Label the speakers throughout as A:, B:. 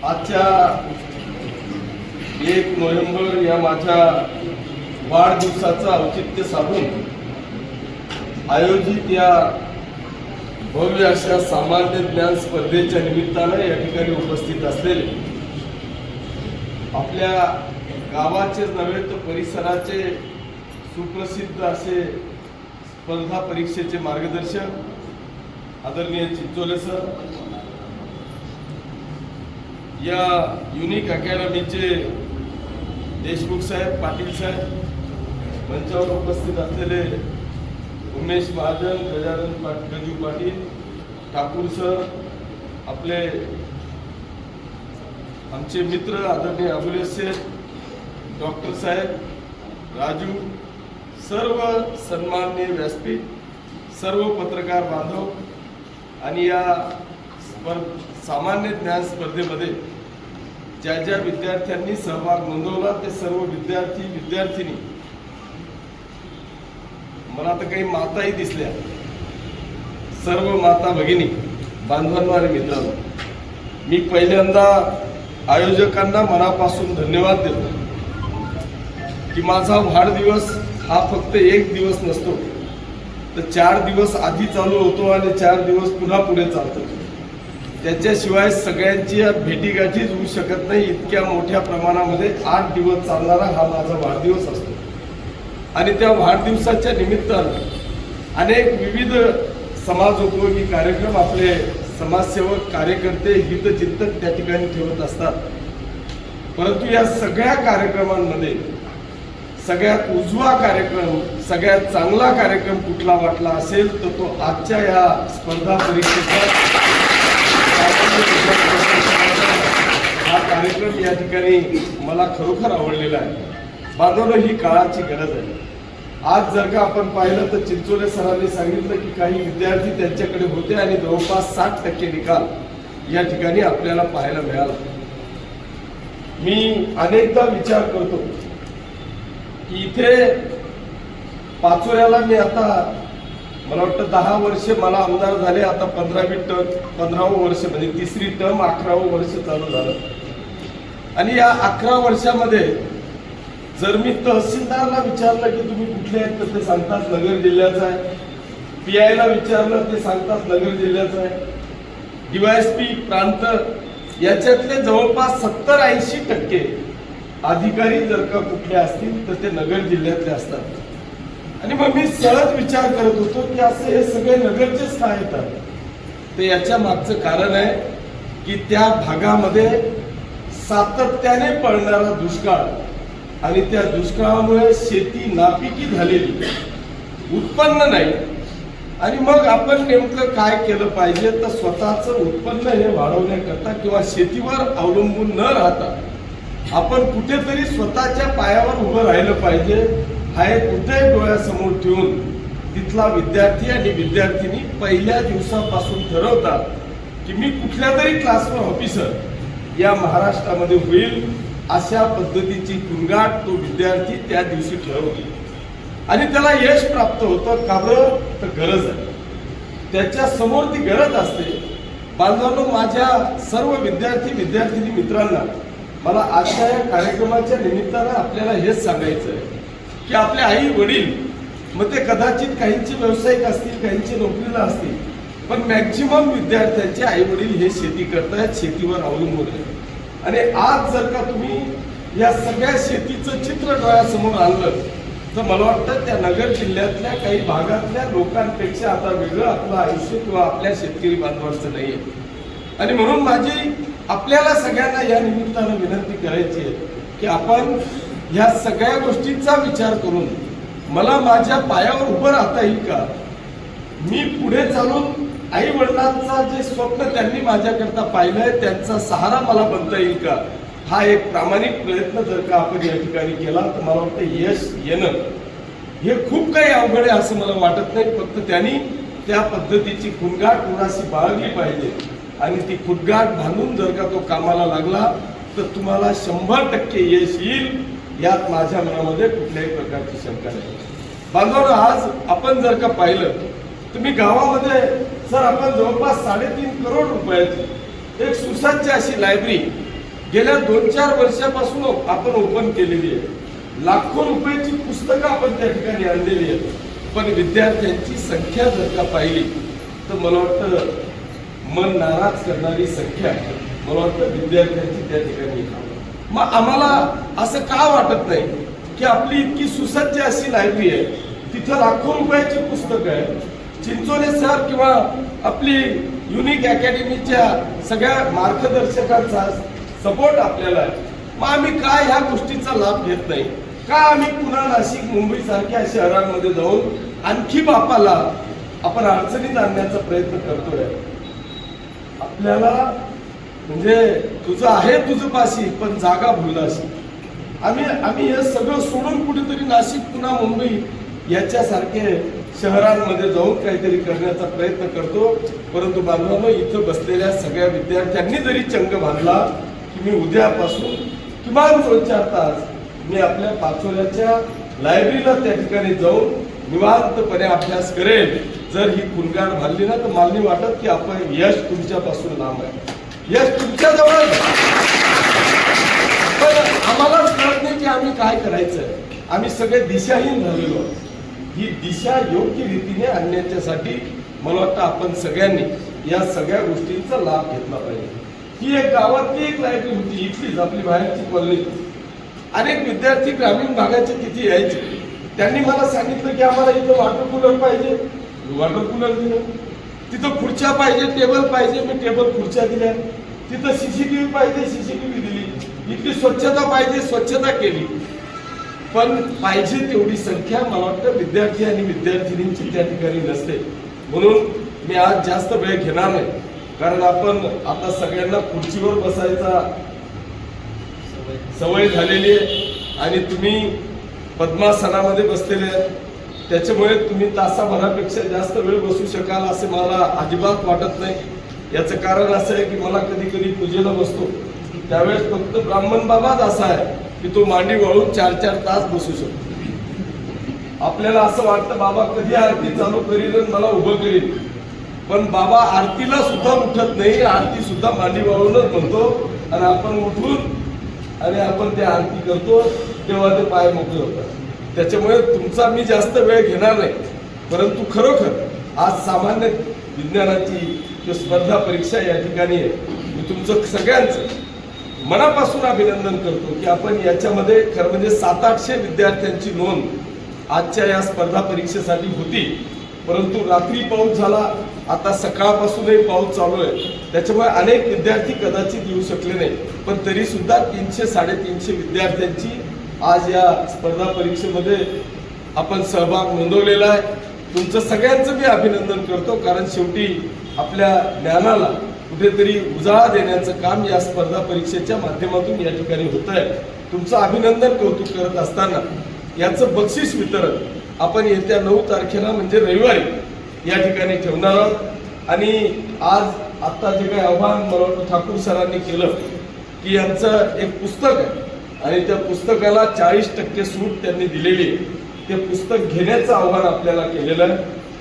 A: आजच्या एक नोव्हेंबर या माझ्या वाढदिवसाचं औचित्य साधून आयोजित या भव्य अशा सामान्य ज्ञान स्पर्धेच्या निमित्तानं या ठिकाणी उपस्थित असलेले आपल्या गावाचेच नव्हे तर परिसराचे सुप्रसिद्ध असे स्पर्धा परीक्षेचे मार्गदर्शक आदरणीय चिंचोले सर या युनिक अकॅडमीचे देशमुख साहेब पाटील साहेब मंचावर उपस्थित असलेले उमेश महाजन गजानन पाट गजू पाटील ठाकूर सर आपले आमचे मित्र आदरणीय अबुले शेठ डॉक्टर साहेब राजू सर्व सन्माननीय व्यासपीठ सर्व पत्रकार बांधव आणि या स्पर्ध सामान्य ज्ञान स्पर्धेमध्ये ज्या ज्या विद्यार्थ्यांनी सहभाग नोंदवला ते सर्व विद्यार्थी विद्यार्थिनी मला तर काही माताही दिसल्या. सर्व माता भगिनी बांधवांनो आणि मित्रांनो मी पहिल्यांदा आयोजकांना मनापासून धन्यवाद देतो की माझा वाढदिवस हा फक्त एक दिवस नसतो तर चार दिवस आधी चालू होतो आणि चार दिवस पुन्हा पुढे चालतो. त्याच्याशिवाय सगळ्यांची या भेटीगाठीच होऊ शकत नाही. इतक्या मोठ्या प्रमाणामध्ये आठ दिवस चालणारा हा माझा वाढदिवस असतो. आणि त्या वाढदिवसाच्या निमित्तानं अनेक विविध समाजोपयोगी कार्यक्रम आपले समाजसेवक कार्यकर्ते हितचिंतक त्या ठिकाणी ठेवत असतात. परंतु या सगळ्या कार्यक्रमांमध्ये सगळ्यात उजवा कार्यक्रम सगळ्यात चांगला कार्यक्रम कुठला वाटला असेल तर तो आजच्या या स्पर्धा परीक्षेचा हा कार्यक्रम या ठिकाणी मला खरोखर आवडलेला आहे. बांधवलं ही काळाची गरज आहे. आज जर का आपण पाहिलं तर चिंचोले सरांनी सांगितलं की काही विद्यार्थी त्यांच्याकडे होते आणि जवळपास साठ टक्के निकाल या ठिकाणी आपल्याला पाहायला मिळाला. मी अनेकदा विचार करतो की इथे पाचोऱ्याला मी आता मला वाटतं दहा वर्ष मला आमदार झाले आता पंधरावी टर्म पंधरावं वर्ष म्हणजे तिसरी टर्म अकरावं वर्ष चालू झालं. आणि या अकरा वर्षामध्ये जर मी तहसीलदारला विचारलं की तुम्ही कुठले आहेत तर ते सांगतात नगर जिल्ह्याचं आहे. पी आयला विचारलं ते सांगतात नगर जिल्ह्याचं आहे. डीवायएसपी प्रांत याच्यातले जवळपास सत्तर ऐंशी टक्के अधिकारी जर का कुठले असतील तर ते नगर जिल्ह्यातले असतात. आणि मग मी सहज विचार करत होतो की असे हे सगळे नगरचेच का येतात? तर याच्या मागचं कारण आहे की त्या भागामध्ये सातत्याने पडणारा दुष्काळ आणि त्या दुष्काळामुळे शेती नापिकी झालेली उत्पन्न नाही. आणि मग आपण नेमकं काय केलं पाहिजे? तर स्वतःचं उत्पन्न हे वाढवण्याकरता किंवा शेतीवर अवलंबून न राहता आपण कुठेतरी स्वतःच्या पायावर उभं राहिलं पाहिजे. हा एक उद्योग डोळ्यासमोर ठेवून तिथला विद्यार्थी आणि विद्यार्थिनी पहिल्या दिवसापासून ठरवतात की मी कुठल्या तरी क्लासवर ऑफिसर या महाराष्ट्रामध्ये होईल अशा पद्धतीची गुणगाट तो विद्यार्थी त्या दिवशी ठरवतो. आणि त्याला यश प्राप्त होतं का बरं? तर गरज आहे. त्याच्यासमोर ती गरज असते. बांधवांनो माझ्या सर्व विद्यार्थी विद्यार्थिनी मित्रांना मला आजच्या या कार्यक्रमाच्या निमित्तानं आपल्याला हेच सांगायचं आहे की आपले आई वडील मग ते कदाचित काहींचे व्यावसायिक असतील काहींचे नोकरीला असतील पण मॅक्झिमम विद्यार्थ्यांचे आई वडील हे शेती करतायत शेतीवर अवलंबून आहे. आणि आज जर का तुम्ही या सगळ्या शेतीचं चित्र डोळ्यासमोर आणलं तर मला वाटतं त्या नगर जिल्ह्यातल्या काही भागातल्या लोकांपेक्षा आता वेगळं आपलं आयुष्य किंवा आपल्या शेतकरी बांधवांचं नाही आहे आणि म्हणून माझी आपल्याला सगळ्यांना या निमित्तानं विनंती करायची आहे की आपण ह्या सगळ्या गोष्टींचा विचार करून मला माझ्या पायावर उभं राहता येईल का? मी पुढे चालून आई वडिलांचा जे स्वप्न त्यांनी माझ्याकरता पाहिलंय त्यांचा सहारा मला बनता येईल का? हा एक प्रामाणिक प्रयत्न जर का आपण या ठिकाणी केला तर मला वाटतं यश येणं हे खूप काही अवघड आहे असं मला वाटत नाही. फक्त त्यांनी त्या पद्धतीची खुणगाट कुणाशी बाळगली पाहिजे. आणि ती खुणगाट बांधून जर का तो कामाला लागला तर तुम्हाला शंभर टक्के यश येईल. यात माझ्या मनामध्ये कुठल्याही प्रकारची शंका नाही. बांधवांनो आज आपण जर का पाहिलं तुम्ही गावामध्ये सर आपण जवळपास साडेतीन करोड रुपयाची एक सुसज्ज अशी लायब्ररी गेल्या दोन चार वर्षापासून आपण ओपन केलेली आहे. लाखो रुपयाची पुस्तकं आपण त्या ठिकाणी आणलेली आहेत. पण विद्यार्थ्यांची संख्या जर का पाहिली तर मला वाटतं मन नाराज करणारी संख्या मला वाटतं विद्यार्थ्यांची त्या ठिकाणी मग आम्हाला असं का वाटत नाही की आपली इतकी सुसज्ज अशी लायब्ररी आहे? तिथं लाखो रुपयाची पुस्तकं आहे चिंचोले सर किंवा आपली युनिक अकॅडमीच्या सगळ्या मार्गदर्शकांचा सपोर्ट आपल्याला आहे. मग आम्ही काय ह्या गोष्टीचा लाभ घेत नाही? का आम्ही पुन्हा नाशिक मुंबई सारख्या शहरांमध्ये जाऊन आणखी बापाला आपण अडचणीत आणण्याचा प्रयत्न करतोय? आपल्याला म्हणजे तुझं आहे तुझं पाशी पण जागा भुललाशी आम्ही आम्ही हे सगळं सोडून कुठेतरी नाशिक पुन्हा मुंबई याच्यासारखे शहरांमध्ये जाऊन काहीतरी करण्याचा प्रयत्न करतो. परंतु बांधवांनो इथं बसलेल्या सगळ्या विद्यार्थ्यांनी जरी चंग बांधला की मी उद्यापासून किमान दोन चार तास मी आपल्या पाचोल्याच्या लायब्ररीला त्या ठिकाणी जाऊन निवांतपणे अभ्यास करेल जर ही कुणगाड भरली ना तर मला वाटत की आपण यश तुमच्यापासून लांब आहे. यश तुमच्या जवळ पण आम्हालाच कळत नाही की आम्ही काय करायचं. आम्ही सगळे दिशाहीन झालेलो आहोत. ही दिशा योग्य रीतीने आणण्याच्यासाठी मला वाटतं आपण सगळ्यांनी या सगळ्या गोष्टींचा लाभ घेतला पाहिजे. ही एक गावातली एक लायब्ररी होती इथलीच आपली बाहेरची कॉलनी अनेक विद्यार्थी ग्रामीण भागाचे तिथे यायचे. त्यांनी मला सांगितलं की आम्हाला इथं वॉटर कूलर पाहिजे. वॉटर कूलर दिलं. तिथं खुर्च्या पाहिजे टेबल पाहिजे मी टेबल खुर्च्या दिल्या. तिथं सीसीटीव्ही पाहिजे सीसीटीव्ही दिली. इथली स्वच्छता पाहिजे स्वच्छता केली. पण पाहिजे तेवढी संख्या मला वाटतं विद्यार्थी आणि विद्यार्थिनींची त्या ठिकाणी नसते. म्हणून मी आज जास्त वेळ घेणार नाही. कारण आपण आता सगळ्यांना खुर्चीवर बसायचा सवय झालेली आहे. आणि तुम्ही पद्मासनामध्ये बसलेले आहेत. त्याच्यामुळे तुम्ही तासाभरापेक्षा जास्त वेळ बसू शकाल असे मला अजिबात वाटत नाही. याचं कारण असं आहे की मला कधी कधी पूजेला बसतो. त्यावेळेस फक्त ब्राह्मण बाबाच असा आहे की तो मांडी वळून चार चार तास बसू शकतो. आपल्याला असं वाटतं बाबा कधी आरती चालू करील आणि मला उभं करील? पण बाबा आरतीला सुद्धा उठत नाही आरती सुद्धा मांडी वळूनच म्हणतो आणि आपण उठून आणि आपण ते आरती करतो तेव्हा ते पाय मोकळे होतात. त्याच्यामुळे तुमचा मी जास्त वेळ घेणार नाही. परंतु खरोखर आज सामान्य विज्ञानाची किंवा स्पर्धा परीक्षा या ठिकाणी आहे मी तुमचं सगळ्यांचं मनापासून अभिनंदन करतो की आपण याच्यामध्ये खरं म्हणजे सात आठशे विद्यार्थ्यांची नोंद आजच्या या स्पर्धा परीक्षेसाठी होती. परंतु रात्री पाऊस झाला आता सकाळपासूनही पाऊस चालू आहे. त्याच्यामुळे अनेक विद्यार्थी कदाचित येऊ शकले नाही. पण तरीसुद्धा तीनशे साडेतीनशे विद्यार्थ्यांची आज या स्पर्धा परीक्षेमध्ये आपण सहभाग नोंदवलेला आहे. तुमचं सगळ्यांचं मी अभिनंदन करतो कारण शेवटी आपल्या ज्ञानाला कुठेतरी उजाळा देण्याचं काम या स्पर्धा परीक्षेच्या माध्यमातून या ठिकाणी होत आहे. तुमचं अभिनंदन कौतुक करत असताना याचं बक्षीस वितरण आपण येत्या नऊ तारखेला म्हणजे रविवारी या ठिकाणी ठेवणार आहोत. आणि आज आत्ता जे काही आव्हान मला वाटतं ठाकूर सरांनी केलं की यांचं एक पुस्तक आहे. आणि त्या पुस्तकाला चाळीस टक्के सूट त्यांनी दिलेली आहे. ते पुस्तक घेण्याचं आव्हान आपल्याला केलेलं आहे.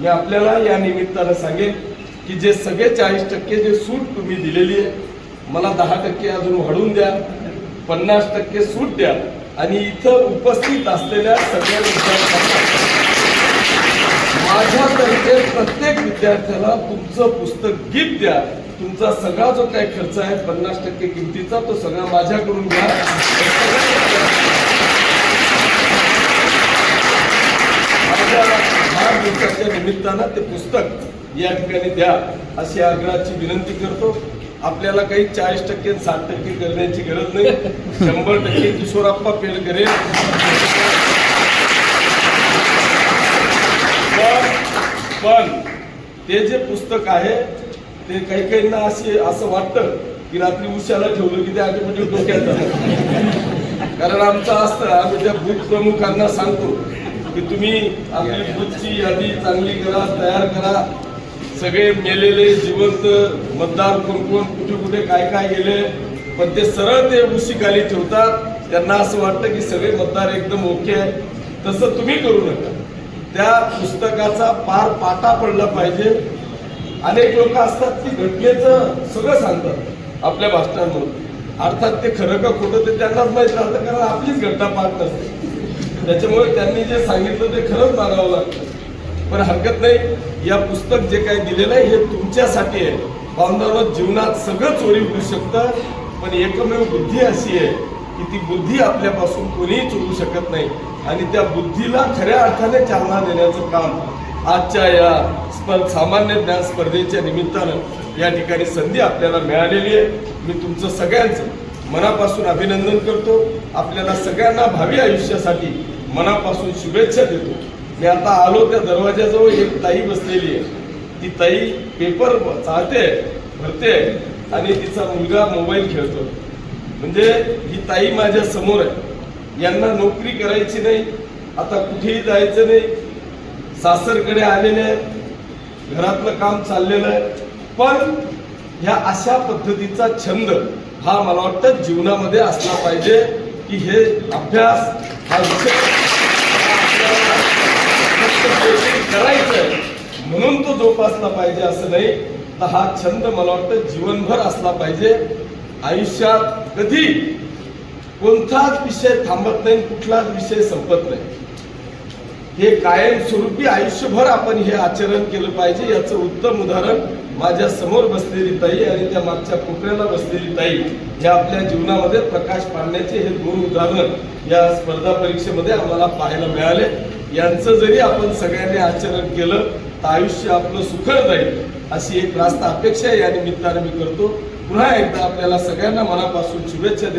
A: मी आपल्याला या निमित्तानं सांगेन की जे सगळे चाळीस टक्के जे सूट तुम्ही दिलेली आहे मला दहा टक्के अजून वाढून द्या पन्नास टक्के सूट द्या आणि इथं उपस्थित असलेल्या सगळ्या विद्यार्थ्यांना माझ्यातर्फे प्रत्येक विद्यार्थ्याला तुमचं पुस्तक गिफ्ट द्या. तुमचा सगळा जो काही खर्च आहे पन्नास टक्के किमतीचा तो सगळा माझ्याकडून घ्या. माझ्या निमित्तानं ते पुस्तक या ठिकाणी द्या अशी आग्रहाची विनंती करतो. आपल्याला काही चाळीस टक्के साठ टक्के करण्याची गरज नाही. शंभर टक्के किशोरप्पा पेड करेल. पण पण ते जे पुस्तक आहे ते काही काहींना असे असं वाटतं की रात्री उशाला ठेवलं की ते ऑटोमॅटिक म्हणजे डोक्यात कारण आमचं असतं आम्ही त्या बूथ प्रमुखांना सांगतो की तुम्ही आपली बूथची यादी चांगली करा तयार करा. सगळे मेलेले जिवंत मतदार कोण कोण कुठे कुठे काय काय गेले पण ते सरळ ते उशी ठेवतात. त्यांना असं वाटतं की सगळे मतदार एकदम ओके आहे. तसं तुम्ही करू नका. त्या पुस्तकाचा पार पाटा पडला पाहिजे. अनेक लोक असतात की घटनेचं सगळं सांगतात आपल्या भाषणांमधून अर्थात ते खरं का खोटं ते त्यांनाच माहीत राहतं कारण आपलीच घटना पाहत नसते त्याच्यामुळे त्यांनी जे सांगितलं ते खरंच मानावं लागतं. पण हरकत नाही या पुस्तक जे काही दिलेलं आहे हे तुमच्यासाठी आहे. बांधवांनो जीवनात सगळं चोरी होऊ शकतं पण एकमेव बुद्धी अशी आहे की ती बुद्धी आपल्यापासून कोणीही चोरू शकत नाही. आणि त्या बुद्धीला खऱ्या अर्थाने चालना देण्याचं काम आजच्या या स्पर्ध सामान्य ज्ञान स्पर्धेच्या निमित्तानं या ठिकाणी संधी आपल्याला मिळालेली आहे. मी तुमचं सगळ्यांचं मनापासून अभिनंदन करतो. आपल्याला सगळ्यांना भावी आयुष्यासाठी मनापासून शुभेच्छा देतो. मी आता आलो त्या दरवाज्याजवळ एक ताई बसलेली आहे. ती ताई पेपर चालते भरते आणि तिचा मुलगा मोबाईल खेळतो. म्हणजे ही ताई माझ्यासमोर आहे. यांना नोकरी करायची नाही. आता कुठेही जायचं नाही. सासरकडे आलेले आहेत घरातलं काम चाललेलं आहे. पण ह्या अशा पद्धतीचा छंद हा मला वाटतं जीवनामध्ये असला पाहिजे की हे अभ्यास हा विषय करायचं म्हणून तो जोपासला पाहिजे असं नाही. तर हा छंद मला वाटतं जीवनभर असला पाहिजे. आयुष्यात कधी कोणताच विषय थांबत नाही कुठलाच विषय संपत नाही. हे कायमस्वरूपी आयुष्यभर आपण हे आचरण केलं पाहिजे याचं उत्तम उदाहरण माझ्यासमोर बसलेली ताई आणि त्या मागच्या कोपऱ्याला बसलेली ताई हे आपल्या जीवनामध्ये प्रकाश पाडण्याचे हे दोन उदाहरण या स्पर्धा परीक्षेमध्ये आम्हाला पाहायला मिळाले. यांचं जरी आपण सगळ्यांनी आचरण केलं तर आयुष्य आपलं सुखर जाईल अशी एक रास्त अपेक्षा या निमित्ताने मी करतो. पुन्हा एकदा आपल्याला सगळ्यांना मनापासून शुभेच्छा